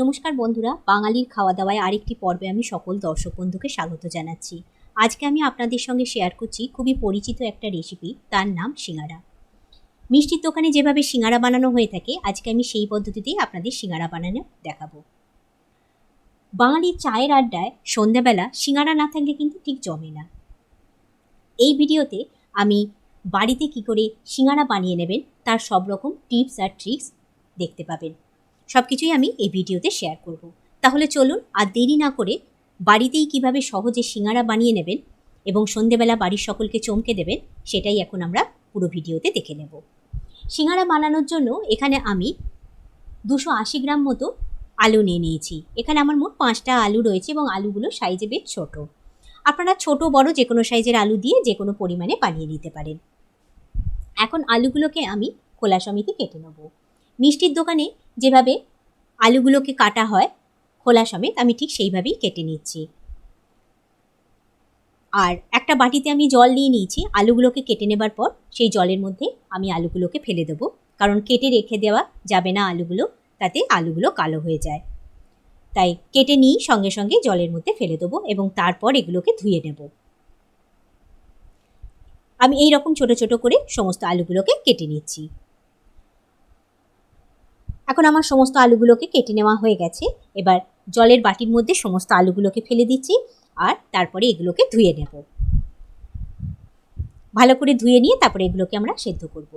নমস্কার বন্ধুরা, বাঙালির খাওয়া দাওয়ায় আরেকটি পর্বে আমি সকল দর্শক বন্ধুকে স্বাগত জানাচ্ছি। আজকে আমি আপনাদের সঙ্গে শেয়ার করছি খুবই পরিচিত একটা রেসিপি তার নাম সিঙ্গারা। মিষ্টির দোকানে যেভাবে সিঙ্গারা বানানো হয়ে থাকে, আজকে আমি সেই পদ্ধতিতেই আপনাদের সিঙ্গারা বানানো দেখাবো। বাঙালির চায়ের আড্ডায় সন্ধ্যাবেলা সিঙ্গারা না থাকলে কিন্তু ঠিক জমে না। এই ভিডিওতে আমি বাড়িতে কি করে সিঙ্গারা বানিয়ে নেবেন, তার সব রকম টিপস আর ট্রিক্স দেখতে পাবেন। সব কিছুই আমি এই ভিডিওতে শেয়ার করব। তাহলে চলুন আর দেরি না করে বাড়িতেই কীভাবে সহজে সিঙ্গারা বানিয়ে নেবেন এবং সন্ধেবেলা বাড়ির সকলকে চমকে দেবেন, সেটাই এখন আমরা পুরো ভিডিওতে দেখে নেব। সিঙ্গারা বানানোর জন্য এখানে আমি দুশো আশি গ্রাম মতো আলু নিয়ে নিয়েছি। এখানে আমার মোট পাঁচটা আলু রয়েছে এবং আলুগুলো সাইজে বেশ ছোট। আপনারা ছোট, বড় যে কোনো সাইজের আলু দিয়ে যে কোনো পরিমাণে বানিয়ে নিতে পারেন। এখন আলুগুলোকে আমি খোলা সমিতি কেটে নেব। মিষ্টির দোকানে যেভাবে আলুগুলোকে কাটা হয়, খোলা সমেত আমি ঠিক সেইভাবেই কেটে নিচ্ছি। আর একটা বাটিতে আমি জল নিয়ে নিয়েছি। আলুগুলোকে কেটে নেবার পর সেই জলের মধ্যে আমি আলুগুলোকে ফেলে দেবো। কারণ কেটে রেখে দেওয়া যাবে না আলুগুলো, তাতে আলুগুলো কালো হয়ে যায়। তাই কেটে নিই সঙ্গে সঙ্গে জলের মধ্যে ফেলে দেবো এবং তারপর এগুলোকে ধুয়ে নেব। আমি এই রকম ছোট ছোট করে সমস্ত আলুগুলোকে কেটে নিচ্ছি। এখন আমার সমস্ত আলুগুলোকে কেটে নেওয়া হয়ে গেছে। এবার জলের বাটির মধ্যে সমস্ত আলুগুলোকে ফেলে দিচ্ছি আর তারপরে এগুলোকে ধুয়ে নেব। ভালো করে ধুয়ে নিয়ে তারপরে এগুলোকে আমরা সেদ্ধ করব।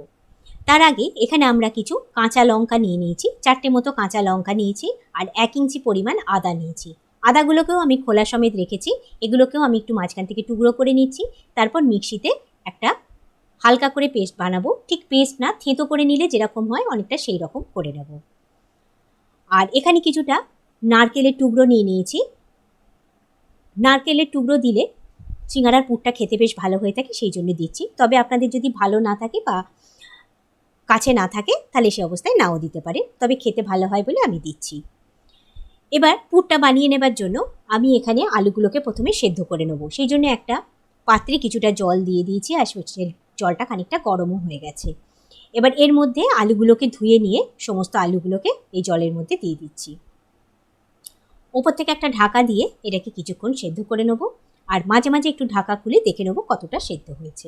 তার আগে এখানে আমরা কিছু কাঁচা লঙ্কা নিয়ে নিয়েছি। চারটে মতো কাঁচা লঙ্কা নিয়েছি আর এক ইঞ্চি পরিমাণ আদা নিয়েছি। আদাগুলোকেও আমি খোলা সমেত রেখেছি। এগুলোকেও আমি একটু মাঝখান থেকে টুকরো করে নিচ্ছি। তারপর মিক্সিতে একটা হালকা করে পেস্ট বানাবো। ঠিক পেস্ট না, থেঁতো করে নিলে যেরকম হয় অনেকটা সেই রকম করে নেব। আর এখানে কিছুটা নারকেলের টুকরো নিয়ে নিয়েছি। নারকেলের টুকরো দিলে সিঙ্গারার পুরটা খেতে বেশ ভালো হয়ে থাকে, সেই জন্য দিচ্ছি। তবে আপনাদের যদি ভালো না থাকে বা কাছে না থাকে, তাহলে সে অবস্থায় নাও দিতে পারে। তবে খেতে ভালো হয় বলে আমি দিচ্ছি। এবার পুরটা বানিয়ে নেবার জন্য আমি এখানে আলুগুলোকে প্রথমে সেদ্ধ করে নেব। সেই জন্য একটা পাত্রে কিছুটা জল দিয়ে দিয়েছি আর জলটা খানিকটা গরমও হয়ে গেছে। এবার এর মধ্যে আলুগুলোকে ধুয়ে নিয়ে সমস্ত আলুগুলোকে এই জলের মধ্যে দিয়ে দিচ্ছি। ওপর থেকে একটা ঢাকা দিয়ে এটাকে কিছুক্ষণ সেদ্ধ করে নেব আর মাঝে মাঝে একটু ঢাকা খুলে দেখে নেব কতটা সেদ্ধ হয়েছে।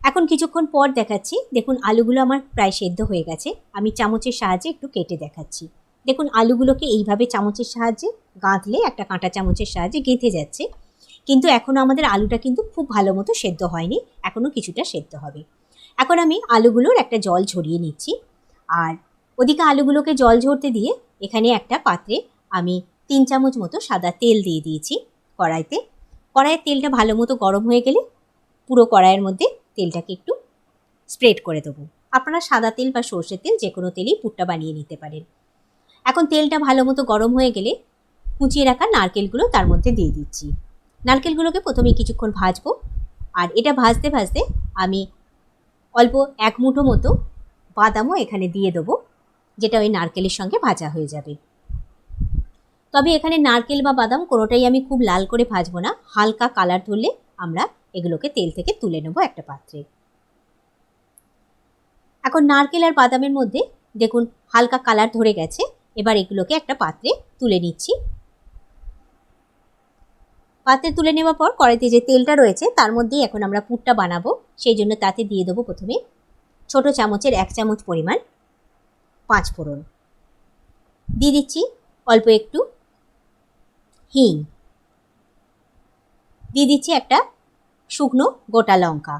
এখন কিছুক্ষণ পর দেখাচ্ছি, দেখুন আলুগুলো আমার প্রায় সেদ্ধ হয়ে গেছে, আমি চামচের সাহায্যে একটু কেটে দেখাচ্ছি। দেখুন আলুগুলোকে এইভাবে চামচের সাহায্যে গাঁথলে একটা কাঁটা চামচের সাহায্যে গেঁথে যাচ্ছে। কিন্তু এখনও আমাদের আলুটা কিন্তু খুব ভালো মতো সেদ্ধ হয়নি এখনও কিছুটা সেদ্ধ হবে। এখন আমি আলুগুলোর একটা জল ঝরিয়ে নিচ্ছি। আর ওদিকে আলুগুলোকে জল ঝরতে দিয়ে এখানে একটা পাত্রে আমি তিন চামচ মতো সাদা তেল দিয়ে দিয়েছি কড়াইতে। কড়াইয়ের তেলটা ভালো মতো গরম হয়ে গেলে পুরো কড়াইয়ের মধ্যে তেলটাকে একটু স্প্রেড করে দেবো। আপনারা সাদা তেল বা সর্ষের তেল যে কোনো তেলেই পুরটা বানিয়ে নিতে পারেন। এখন তেলটা ভালো মতো গরম হয়ে গেলে কুচিয়ে রাখা নারকেলগুলো তার মধ্যে দিয়ে দিচ্ছি। নারকেলগুলোকে প্রথমে কিছুক্ষণ ভাজবো। আর এটা ভাজতে ভাজতে আমি অল্প এক মুঠো মতো বাদামও এখানে দিয়ে দেবো, যেটা ওই নারকেলের সঙ্গে ভাজা হয়ে যাবে। তবে এখানে নারকেল বা বাদাম কোনোটাই আমি খুব লাল করে ভাজবো না, হালকা কালার ধরলে আমরা এগুলোকে তেল থেকে তুলে নেব একটা পাত্রে। এখন নারকেল আর বাদামের মধ্যে দেখুন হালকা কালার ধরে গেছে, এবার এগুলোকে একটা পাত্রে তুলে নিচ্ছি। পাত্রে তুলে নেওয়ার পর কড়াইতে যে তেলটা রয়েছে, তার মধ্যেই এখন আমরা পুরটা বানাবো। সেই জন্য তাতে দিয়ে দেবো প্রথমে ছোট চামচের এক চামচ পরিমাণ পাঁচ ফোড়ন। দিয়ে দিচ্ছি অল্প একটু হিং। দিয়ে দিচ্ছি একটা শুকনো গোটা লঙ্কা।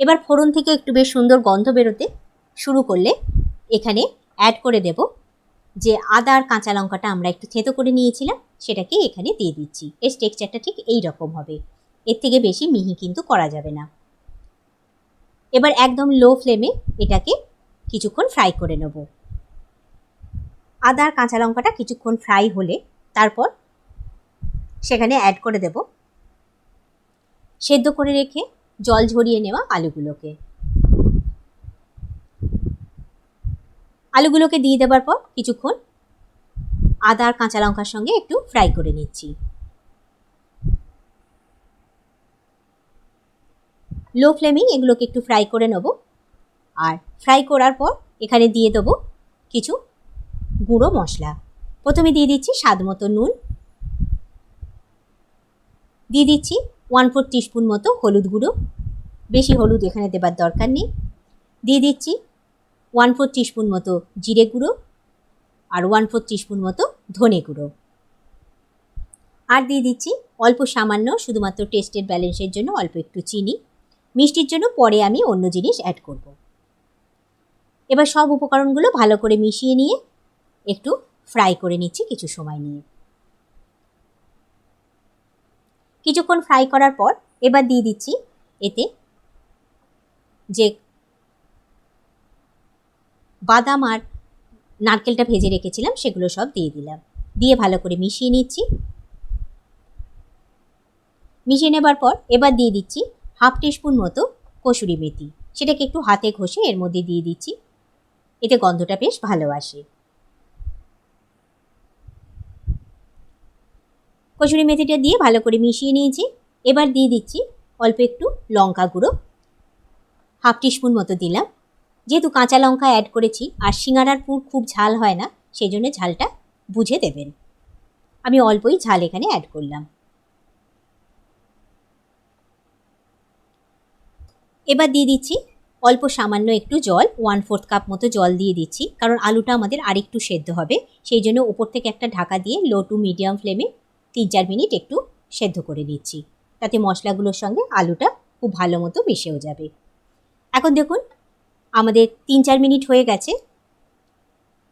এবার ফোড়ন থেকে একটু বেশ সুন্দর গন্ধ বেরোতে শুরু করলে এখানে অ্যাড করে দেব যে আদার কাঁচা লঙ্কাটা আমরা একটু থেতো করে নিয়েছিলাম, সেটাকে এখানে দিয়ে দিচ্ছি। এর টেক্সচারটা ঠিক এই রকম হবে। এর থেকে বেশি মিহি কিন্তু করা যাবে না। এবার একদম লো ফ্লেমে এটাকে কিছুক্ষণ ফ্রাই করে নেব। আদার কাঁচা লঙ্কাটা কিছুক্ষণ ফ্রাই হলে তারপর সেখানে অ্যাড করে দেব। সেদ্ধ করে রেখে জল ঝরিয়ে নেওয়া আলুগুলোকে। আলুগুলোকে দিয়ে দেবার পর কিছুক্ষণ আদা আর কাঁচা লঙ্কার সঙ্গে একটু ফ্রাই করে নিচ্ছি। লো ফ্লেমেই এগুলোকে একটু ফ্রাই করে নেব। আর ফ্রাই করার পর এখানে দিয়ে দেবো কিছু গুঁড়ো মশলা। প্রথমে দিয়ে দিচ্ছি স্বাদ মতো নুন। দিয়ে দিচ্ছি ওয়ান ফোর টিস্পুন মতো হলুদ গুঁড়ো। বেশি হলুদ এখানে দেবার দরকার নেই। দিয়ে দিচ্ছি ওয়ান ফোর টিস্পুন মতো জিরে গুঁড়ো আর ওয়ান ফোর টিস্পুন মতো ধনে গুঁড়ো। আর দিয়ে দিচ্ছি অল্প সামান্য শুধুমাত্র টেস্টের ব্যালেন্সের জন্য অল্প একটু চিনি। মিষ্টির জন্য পরে আমি অন্য জিনিস অ্যাড করব। এবার সব উপকরণগুলো ভালো করে মিশিয়ে নিয়ে একটু ফ্রাই করে নিচ্ছি কিছু সময় নিয়ে। কিছুক্ষণ ফ্রাই করার পর এবার দিয়ে দিচ্ছি এতে যে বাদাম আর নারকেলটা ভেজে রেখেছিলাম, সেগুলো সব দিয়ে দিলাম। দিয়ে ভালো করে মিশিয়ে নিচ্ছি। মিশিয়ে নেবার পর এবার দিয়ে দিচ্ছি হাফ টিস্পুন মতো কসুরি মেথি। সেটাকে একটু হাতে ঘষে এর মধ্যে দিয়ে দিচ্ছি। এতে গন্ধটা বেশ ভালো আসে। কসুরি মেথিটা দিয়ে ভালো করে মিশিয়ে নিয়েছি। এবার দিয়ে দিচ্ছি অল্প একটু লঙ্কা গুঁড়ো। হাফ টিস্পুন মতো দিলাম। যেহেতু কাঁচা লঙ্কা অ্যাড করেছি, আর সিঙ্গারার পুর খুব ঝাল হয় না সেই জন্য ঝালটা বুঝে দেবেন। আমি অল্পই ঝাল এখানে অ্যাড করলাম। এবার দিয়ে দিচ্ছি অল্প সামান্য একটু জল ওয়ান ফোর্থ কাপ মতো জল দিয়ে দিচ্ছি, কারণ আলুটা আমাদের আরেকটু সেদ্ধ হবে, সেই জন্য ওপর থেকে একটা ঢাকা দিয়ে লো টু মিডিয়াম ফ্লেমে তিন চার মিনিট একটু সেদ্ধ করে নিচ্ছি। তাতে মশলাগুলোর সঙ্গে আলুটা খুব ভালো মতো মিশেও যাবে। এখন দেখুন আমাদের তিন চার মিনিট হয়ে গেছে।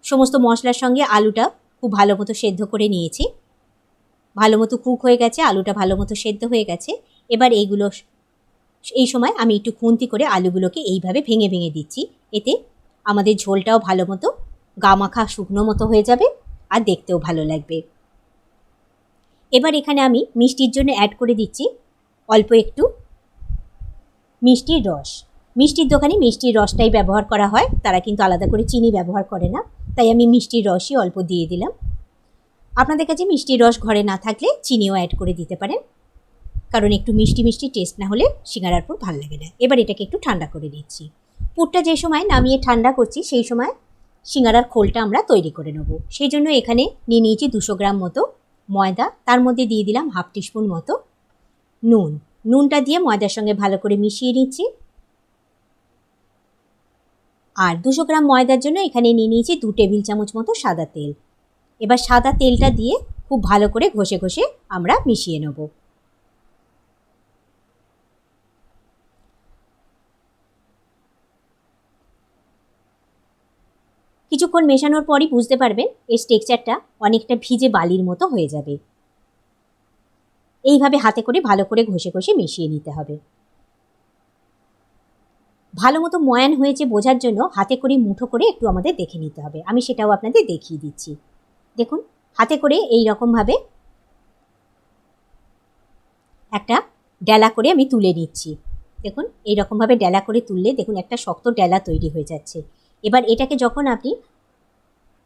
সমস্ত মশলার সঙ্গে আলুটা খুব ভালো মতো সেদ্ধ করে নিয়েছি। ভালো মতো কুক হয়ে গেছে, আলুটা ভালো মতো সেদ্ধ হয়ে গেছে। এবার এইগুলো এই সময় আমি একটু খুন্তি করে আলুগুলোকে এইভাবে ভেঙে ভেঙে দিচ্ছি। এতে আমাদের ঝোলটাও ভালো মতো গামাখা শুকনো মতো হয়ে যাবে আর দেখতেও ভালো লাগবে। এবার এখানে আমি মিষ্টির জন্য অ্যাড করে দিচ্ছি অল্প একটু মিষ্টির রস। মিষ্টির দোকানে মিষ্টির রসটাই ব্যবহার করা হয়। তারা কিন্তু আলাদা করে চিনি ব্যবহার করে না। তাই আমি মিষ্টির রসই অল্প দিয়ে দিলাম। আপনাদের কাছে মিষ্টির রস ঘরে না থাকলে চিনিও অ্যাড করে দিতে পারেন। কারণ একটু মিষ্টি মিষ্টি টেস্ট না হলে সিঙ্গারার পুর ভালো লাগে না। এবার এটাকে একটু ঠান্ডা করে দিচ্ছি পুরটা যে সময় নামিয়ে ঠান্ডা করছি, সেই সময় সিঙ্গারার খোলটা আমরা তৈরি করে নেব। সেই জন্য এখানে নিয়ে নিয়েছি দুশো গ্রাম মতো ময়দা। তার মধ্যে দিয়ে দিলাম হাফ টিস্পুন মতো নুন। নুনটা দিয়ে ময়দার সঙ্গে ভালো করে মিশিয়ে নিচ্ছি। আর দুশো গ্রাম ময়দার জন্য এখানে নিয়ে নিয়েছি দু টেবিল চামচ মতো সাদা তেল। এবার সাদা তেলটা দিয়ে খুব ভালো করে ঘষে ঘষে আমরা মিশিয়ে নেব। কিছুক্ষণ মেশানোর পরই বুঝতে পারবেন এর স্টেকচারটা অনেকটা ভিজে বালির মতো হয়ে যাবে। এইভাবে হাতে করে ভালো করে ঘষে ঘষে মিশিয়ে নিতে হবে। ভালো মতো ময়ান হয়েছে বোঝার জন্য হাতে করে মুঠো করে একটু আমাদের দেখে নিতে হবে। আমি সেটাও আপনাদের দেখিয়ে দিচ্ছি। দেখুন, হাতে করে এই রকমভাবে একটা ডেলা করে আমি তুলে নিচ্ছি। দেখুন, এই রকমভাবে ডেলা করে তুললে দেখুন একটা শক্ত ডেলা তৈরি হয়ে যাচ্ছে। এবার এটাকে যখন আপনি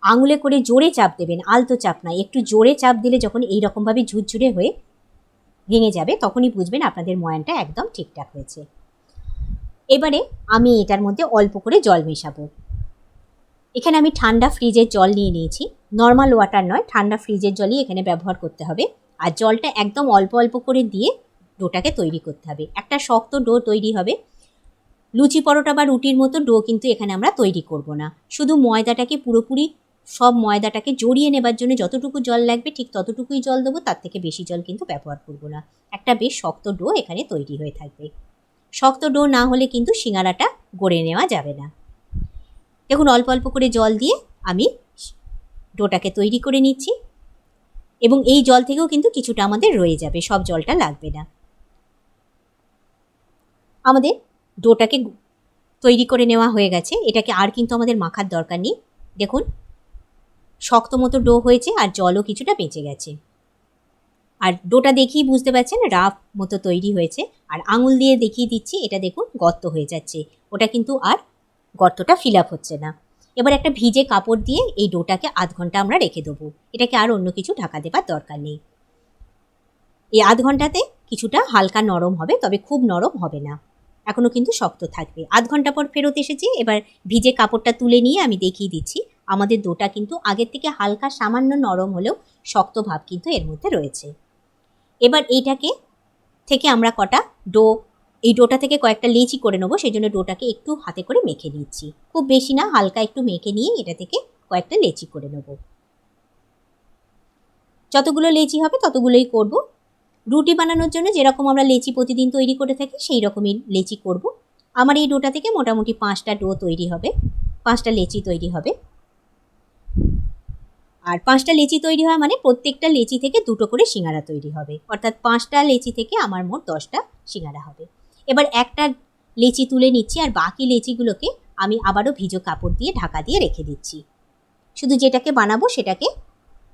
আঙুলে করে জোরে চাপ দেবেন, আলতো চাপ না, একটু জোরে চাপ দিলে যখন এই রকমভাবে ঝুরঝুরে হয়ে ভেঙে যাবে, তখনই বুঝবেন আপনাদের ময়ানটা একদম ঠিকঠাক হয়েছে। এবারে আমি এটার মধ্যে অল্প করে জল মেশাবো। এখানে আমি ঠান্ডা ফ্রিজের জল নিয়ে নিয়েছি। নর্মাল ওয়াটার নয়, ঠান্ডা ফ্রিজের জলই এখানে ব্যবহার করতে হবে। আর জলটা একদম অল্প অল্প করে দিয়ে ডোটাকে তৈরি করতে হবে। একটা শক্ত ডো তৈরি হবে। লুচি পরোটা বা রুটির মতো ডো কিন্তু এখানে আমরা তৈরি করব না। শুধু ময়দাটাকে পুরোপুরি, সব ময়দাটাকে জড়িয়ে নেবার জন্য যতটুকু জল লাগবে, ঠিক ততটুকুই জল দেবো, তার থেকে বেশি জল কিন্তু ব্যবহার করব না। একটা বেশ শক্ত ডো এখানে তৈরি হয়ে থাকবে। শক্ত ডো না হলে কিন্তু সিঙ্গারাটা গড়ে নেওয়া যাবে না। দেখুন, অল্প অল্প করে জল দিয়ে আমি ডোটাকে তৈরি করে নিচ্ছি এবং এই জল থেকেও কিন্তু কিছুটা আমাদের রয়ে যাবে, সব জলটা লাগবে না। আমাদের ডোটাকে তৈরি করে নেওয়া হয়ে গেছে। এটাকে আর কিন্তু আমাদের মাখার দরকার নেই। দেখুন, শক্ত মতো ডো হয়েছে আর জলও কিছুটা বেঁচে গেছে। আর ডোটা দেখেই বুঝতে পারছেন, রাফ মতো তৈরি হয়েছে। আর আঙুল দিয়ে দেখিয়ে দিচ্ছি, এটা দেখুন গর্ত হয়ে যাচ্ছে। ওটা কিন্তু আর গর্তটা ফিল আপ হচ্ছে না। এবার একটা ভিজে কাপড় দিয়ে এই ডোটাকে আধ ঘণ্টা আমরা রেখে দেবো। এটাকে আর অন্য কিছু ঢাকা দেবার দরকার নেই। এই আধ ঘন্টাতে কিছুটা হালকা নরম হবে, তবে খুব নরম হবে না। এখনও কিন্তু শক্ত থাকবে। আধ ঘণ্টা পর ফেরত এসেছি, এবার ভিজে কাপড়টা তুলে নিয়ে আমি দেখিয়ে দিচ্ছি। আমাদের ডোটা কিন্তু আগের থেকে হালকা সামান্য নরম হলেও শক্ত ভাব কিন্তু এর মধ্যে রয়েছে। এবার এইটাকে থেকে আমরা কটা ডো, এই ডোটা থেকে কয়েকটা লেচি করে নেব, সেই জন্য ডোটাকে একটু হাতে করে মেখে নিচ্ছি। খুব বেশি না, হালকা একটু মেখে নিয়ে এটা থেকে কয়েকটা লেচি করে নেব। যতগুলো লেচি হবে ততগুলোই করব। রুটি বানানোর জন্য যেরকম আমরা লেচি প্রতিদিন তৈরি করে থাকি, সেই রকমই লেচি করব। আমার এই ডোটা থেকে মোটামুটি পাঁচটা ডো তৈরি হবে, পাঁচটা লেচি তৈরি হবে। আর পাঁচটা লেচি তৈরি হয় মানে প্রত্যেকটা লেচি থেকে দুটো করে সিঙ্গারা তৈরি হবে। অর্থাৎ পাঁচটা লেচি থেকে আমার মোট দশটা সিঙ্গারা হবে। এবার একটা লেচি তুলে নিচ্ছি আর বাকি লেচিগুলোকে আমি আবারও ভিজো কাপড় দিয়ে ঢাকা দিয়ে রেখে দিচ্ছি। শুধু যেটাকে বানাবো সেটাকে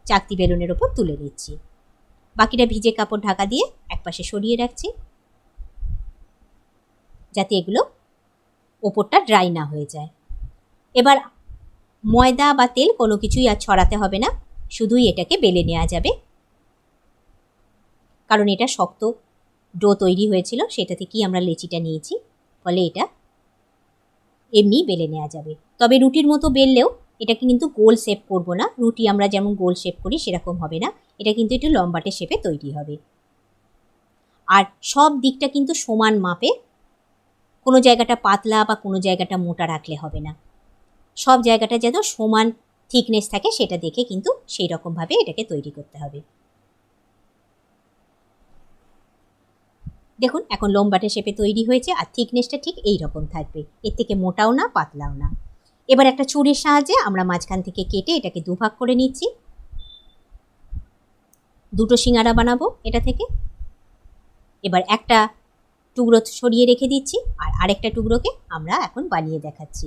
চাকতি বেলুনের ওপর তুলে নিচ্ছি। বাকিটা ভিজে কাপড় ঢাকা দিয়ে একপাশে সরিয়ে রাখছি। যাতে এগুলো ওপরটা ড্রাই না হয়ে যায়। এবার ময়দা বা তেল কোনো কিছুই আর ছড়াতে হবে না। শুধুই এটাকে বেলে নেওয়া যাবে। কারণ এটা শক্ত ডো তৈরি হয়েছিল, সেটা থেকেই আমরা লেচিটা নিয়েছি। ফলে এটা এমনি বেলে নেওয়া যাবে। তবে রুটির মতো বেললেও এটাকে কিন্তু গোল শেপ করব না। রুটি আমরা যেমন গোল শেপ করি, সেরকম হবে না। এটা কিন্তু একটু লম্বাটে শেপে তৈরি হবে। আর সব দিকটা কিন্তু সমান মাপে কোনো জায়গাটা পাতলা বা কোনো জায়গাটা মোটা রাখলে হবে না। সব জায়গাটা যেন সমান থিকনেস থাকে সেটা দেখে কিন্তু সেই রকমভাবে এটাকে তৈরি করতে হবে। দেখুন, এখন লম্বাটে শেপে তৈরি হয়েছে আর থিকনেসটা ঠিক এই রকম থাকবে। এর থেকে মোটাও না, পাতলাও না। এবার একটা চুরির সাহায্যে আমরা মাঝখান থেকে কেটে এটাকে দুভাগ করে নিচ্ছি। দুটো সিঙ্গারা বানাবো এটা থেকে। এবার একটা টুকরো সরিয়ে রেখে দিচ্ছি আর আরেকটা টুকরোকে আমরা এখন বানিয়ে দেখাচ্ছি।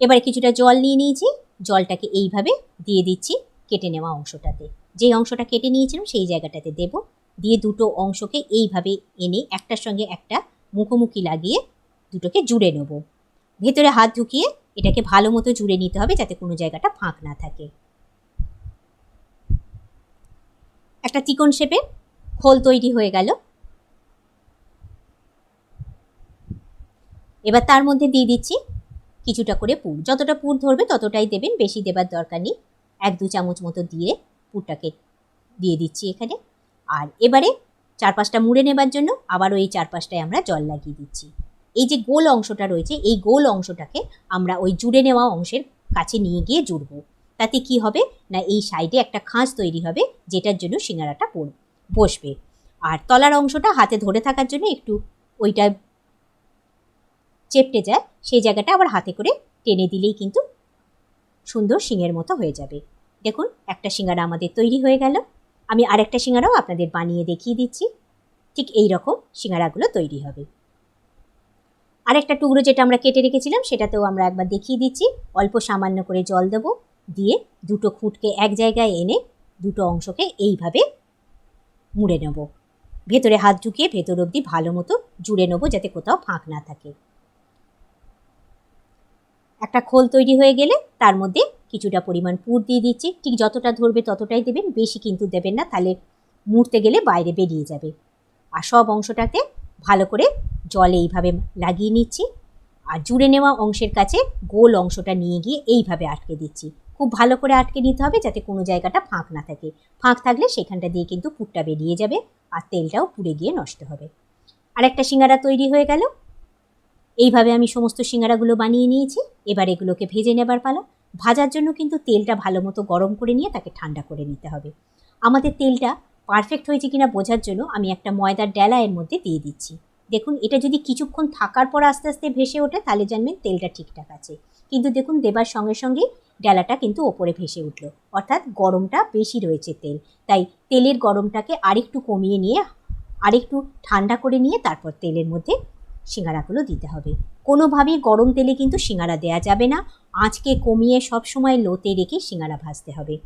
এবারে কিছুটা জল নিয়ে নিয়েছি, জলটাকে এইভাবে দিয়ে দিচ্ছি কেটে নেওয়া অংশটাতে। যে অংশটা কেটে নিয়েছিলাম সেই জায়গাটাতে দেব। দিয়ে দুটো অংশকে এইভাবে এনে একটার সঙ্গে একটা মুখোমুখি লাগিয়ে দুটোকে জুড়ে নেব। ভেতরে হাত ঢুকিয়ে এটাকে ভালো মতো জুড়ে নিতে হবে যাতে কোনো জায়গাটা ফাঁক না থাকে। একটা চিকন শেপে খোল তৈরি হয়ে গেল। এবার তার মধ্যে দিয়ে দিচ্ছি কিছুটা করে পুর। যতটা পুর ধরবে ততটাই দেবেন, বেশি দেবার দরকার নেই। এক দু চামচ মতো দিয়ে পুরটাকে দিয়ে দিচ্ছি এখানে। আর এবারে চার পাঁচটা মুড়ে নেবার জন্য আবারও এই চার পাঁচটায় আমরা জল লাগিয়ে দিচ্ছি। এই যে গোল অংশটা রয়েছে, এই গোল অংশটাকে আমরা ওই জুড়ে নেওয়া অংশের কাছে নিয়ে গিয়ে জুড়বো। তাতে কি হবে? না, এই সাইডে একটা খাঁজ তৈরি হবে, যেটার জন্য সিঙ্গারাটা বসবে। আর তলার অংশটা হাতে ধরে থাকার জন্য একটু ওইটা চেপটে যায়, সেই জায়গাটা আবার হাতে করে টেনে দিলেই কিন্তু সুন্দর শিঙের মতো হয়ে যাবে। দেখুন, একটা সিঙ্গারা আমাদের তৈরি হয়ে গেল। আমি আরেকটা সিঙ্গারাও আপনাদের বানিয়ে দেখিয়ে দিচ্ছি। ঠিক এই রকম সিঙ্গারাগুলো তৈরি হবে। আরেকটা টুকরো যেটা আমরা কেটে রেখেছিলাম, সেটাতেও আমরা একবার দেখিয়ে দিচ্ছি। অল্প সামান্য করে জল দেবো দিয়ে দুটো খুঁটকে এক জায়গায় এনে দুটো অংশকে এইভাবে মুড়ে নেব। ভেতরে হাত ঢুকিয়ে ভেতর অবধি ভালো মতো জুড়ে নেব যাতে কোথাও ফাঁক না থাকে। একটা খোল তৈরি হয়ে গেলে তার মধ্যে কিছুটা পরিমাণ পুর দিয়ে দিচ্ছি। ঠিক যতটা ধরবে ততটাই দেবেন, বেশি কিন্তু দেবেন না, তাহলে মুড়তে গেলে বাইরে বেরিয়ে যাবে। আর সব অংশটাতে ভালো করে জলে এইভাবে লাগিয়ে নিচ্ছি। আর জুড়ে নেওয়া অংশের কাছে গোল অংশটা নিয়ে গিয়ে এইভাবে আটকে দিচ্ছি। খুব ভালো করে আটকে নিতে হবে যাতে কোনো জায়গাটা ফাঁক না থাকে। ফাঁক থাকলে সেখানটা দিয়ে কিন্তু পুরটা বেরিয়ে যাবে আর তেলটাও পুড়ে গিয়ে নষ্ট হবে। আর একটা সিঙ্গারা তৈরি হয়ে গেল। এইভাবে আমি সমস্ত সিঙ্গারাগুলো বানিয়ে নিয়েছি। এবার এগুলোকে ভেজে নেবার পালা। ভাজার জন্য কিন্তু তেলটা ভালো মতো গরম করে নিয়ে তাকে ঠান্ডা করে নিতে হবে। আমাদের তেলটা পারফেক্ট হয়েছে কিনা বোঝার জন্য আমি একটা ময়দার ডেলা এর মধ্যে দিয়ে দিচ্ছি। দেখুন, এটা যদি কিছুক্ষণ থাকার পর আস্তে আস্তে ভেসে ওঠে, তাহলে জানবেন তেলটা ঠিকঠাক আছে। কিন্তু দেখুন, দেবার সঙ্গে সঙ্গে ডেলাটা কিন্তু ওপরে ভেসে উঠল। অর্থাৎ গরমটা বেশি রয়েছে তেল। তাই তেলের গরমটাকে আরেকটু কমিয়ে নিয়ে, আরেকটু ঠান্ডা করে নিয়ে তারপর তেলের মধ্যে সিঙ্গারাগুলো দিতে হবে। কোনোভাবেই গরম তেলে কিন্তু সিঙ্গারা দেয়া যাবে না। আঁচকে কমিয়ে সব সময় লোতে রেখে সিঙ্গারা ভাজতে হবে।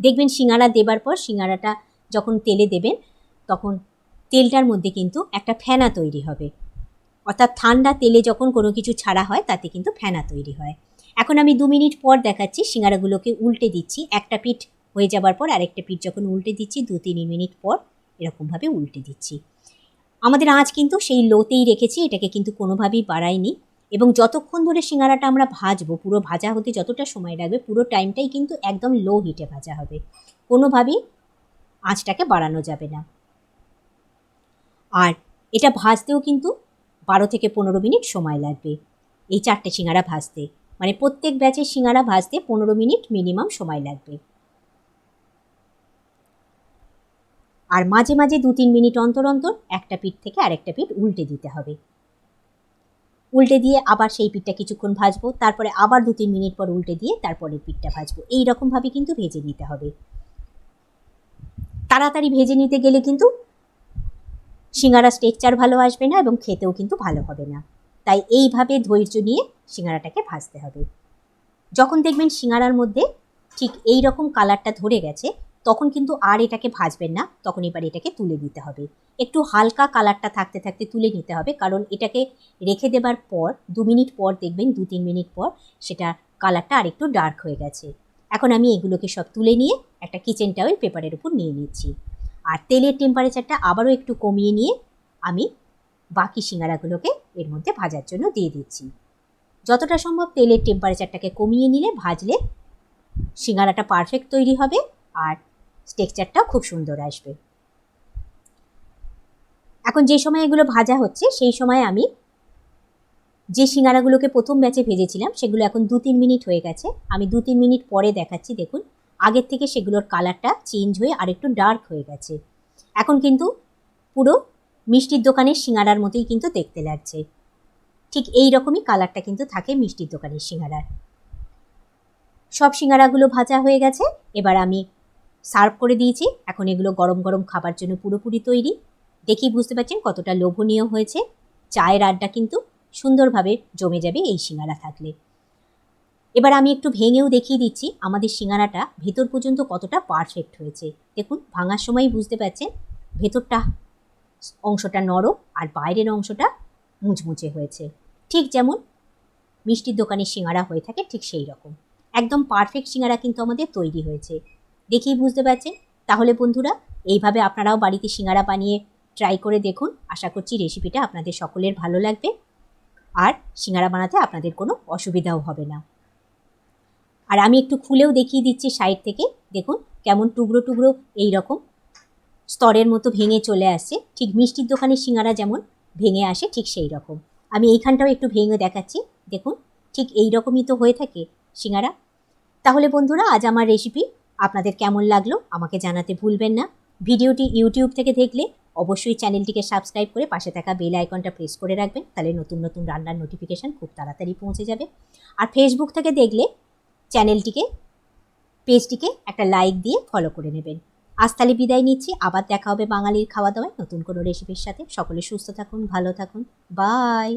দেখবেন সিঙ্গারা দেবার পর সিঙ্গারাটা যখন তেলে দেবেন, তখন তেলটার মধ্যে কিন্তু একটা ফেনা তৈরি হবে। অর্থাৎ ঠান্ডা তেলে যখন কোনো কিছু ছাড়া হয়, তাতে কিন্তু ফেনা তৈরি হয়। এখন আমি দু মিনিট পর দেখাচ্ছি সিঙ্গারাগুলোকে উল্টে দিচ্ছি। একটা পিঠ হয়ে যাবার পর আরেকটা পিঠ যখন উল্টে দিচ্ছি দু তিন মিনিট পর এরকমভাবে উল্টে দিচ্ছি। আমাদের আঁচ কিন্তু সেই লোতেই রেখেছি, এটাকে কিন্তু কোনোভাবেই বাড়াইনি। এবং যতক্ষণ ধরে সিঙ্গারাটা আমরা ভাজবো, পুরো ভাজা হতে যতটা সময় লাগবে, পুরো টাইমটাই কিন্তু একদম লো হিটে ভাজা হবে। কোনোভাবেই আঁচটাকে বাড়ানো যাবে না। আর এটা ভাজতেও কিন্তু বারো থেকে পনেরো মিনিট সময় লাগবে এই চারটে সিঙ্গারা ভাজতে। মানে প্রত্যেক ব্যাচের সিঙ্গারা ভাজতে পনেরো মিনিট মিনিমাম সময় লাগবে। আর মাঝে মাঝে দু তিন মিনিট অন্তর অন্তর একটা পিঠ থেকে আরেকটা পিঠ উল্টে দিতে হবে। উল্টে দিয়ে আবার সেই পিঠটা কিছুক্ষণ ভাজবো, তারপরে আবার দু তিন মিনিট পর উল্টে দিয়ে তারপরে পিঠটা ভাজবো। এই রকমভাবে কিন্তু ভেজে নিতে হবে। তাড়াতাড়ি ভেজে নিতে গেলে কিন্তু সিঙ্গারা স্টেকচার ভালো আসবে না এবং খেতেও কিন্তু ভালো হবে না। তাই এইভাবে ধৈর্য নিয়ে সিঙ্গারাটাকে ভাজতে হবে। যখন দেখবেন সিঙ্গারার মধ্যে ঠিক এই রকম কালারটা ধরে গেছে তখন কিন্তু আর এটাকে ভাজবেন না, তখন এবার এটাকে তুলে দিতে হবে। একটু হালকা কালারটা থাকতে থাকতে তুলে নিতে হবে, কারণ এটাকে রেখে দেবার পর, দু মিনিট পর দেখবেন, দু তিন মিনিট পর সেটা কালারটা আরেকটু ডার্ক হয়ে গেছে। এখন আমি এগুলোকে সব তুলে নিয়ে একটা কিচেন টাওয়েল পেপারের উপর নিয়ে নিচ্ছি। আর তেলের টেম্পারেচারটা আবারও একটু কমিয়ে নিয়ে আমি বাকি সিঙ্গারাগুলোকে এর মধ্যে ভাজার জন্য দিয়ে দিচ্ছি। যতটা সম্ভব তেলের টেম্পারেচারটাকে কমিয়ে নিলে, ভাজলে সিঙ্গারাটা পারফেক্ট তৈরি হবে। আর টেক্সচারটাও খুব সুন্দর আসবে। এখন যে সময় এগুলো ভাজা হচ্ছে, সেই সময় আমি যে সিঙ্গারাগুলোকে প্রথম ব্যাচে ভেজেছিলাম, সেগুলো এখন দু তিন মিনিট হয়ে গেছে। আমি দু তিন মিনিট পরে দেখাচ্ছি, দেখুন। আগের থেকে সেগুলোর কালারটা চেঞ্জ হয়ে আর একটু ডার্ক হয়ে গেছে। এখন কিন্তু পুরো মিষ্টির দোকানের সিঙ্গারার মতোই কিন্তু দেখতে লাগছে। ঠিক এই রকমই কালারটা কিন্তু থাকে মিষ্টির দোকানের সিঙ্গারার। সব সিঙ্গারাগুলো ভাজা হয়ে গেছে। এবার আমি সার্ভ করে দিয়েছি। এখন এগুলো গরম গরম খাবার জন্য পুরোপুরি তৈরি। দেখি বুঝতে পারছেন কতটা লোভনীয় হয়েছে। চায়ের আড্ডা কিন্তু সুন্দরভাবে জমে যাবে এই সিঙ্গারা থাকলে। এবার আমি একটু ভেঙেও দেখিয়ে দিচ্ছি আমাদের সিঙ্গারাটা ভেতর পর্যন্ত কতটা পারফেক্ট হয়েছে। দেখুন, ভাঙার সময়ই বুঝতে পারছেন ভেতরটা অংশটা নরম আর বাইরের অংশটা মুচমুচে হয়েছে। ঠিক যেমন মিষ্টির দোকানের সিঙ্গারা হয়ে থাকে ঠিক সেই রকম। একদম পারফেক্ট সিঙ্গারা কিন্তু আমাদের তৈরি হয়েছে। দেখেই বুঝতে পারছেন? তাহলে বন্ধুরা, এইভাবে আপনারাও বাড়িতে সিঙ্গারা বানিয়ে ট্রাই করে দেখুন। আশা করছি রেসিপিটা আপনাদের সকলের ভালো লাগবে। আর সিঙ্গারা বানাতে আপনাদের কোনো অসুবিধাও হবে না। আর আমি একটু খুলেও দেখিয়ে দিচ্ছি সাইড থেকে। দেখুন কেমন টুকরো টুকরো এই রকম স্তরের মতো ভেঙে চলে আসছে। ঠিক মিষ্টির দোকানের সিঙ্গারা যেমন ভেঙে আসে, ঠিক সেই রকম আমি এইখানটাও একটু ভেঙে দেখাচ্ছি। দেখুন ঠিক এই রকমই তো হয়ে থাকে সিঙ্গারা। তাহলে বন্ধুরা, আজ আমার রেসিপি আপনাদের কেমন লাগল আমাকে জানাতে ভুলবেন না। ভিডিওটি ইউটিউব থেকে দেখলে অবশ্যই চ্যানেলটিকে সাবস্ক্রাইব করে পাশে থাকা বেল আইকনটা প্রেস করে রাখবেন, তাহলে নতুন নতুন রান্নার নোটিফিকেশান খুব তাড়াতাড়ি পৌঁছে যাবে। আর ফেসবুক থেকে দেখলে চ্যানেলটিকে, পেজটিকে একটা লাইক দিয়ে ফলো করে নেবেন। আজ তাহলে বিদায় নিচ্ছি, আবার দেখা হবে বাঙালির খাওয়া দাওয়ায় নতুন কোনো রেসিপির সাথে। সকলে সুস্থ থাকুন, ভালো থাকুন বাই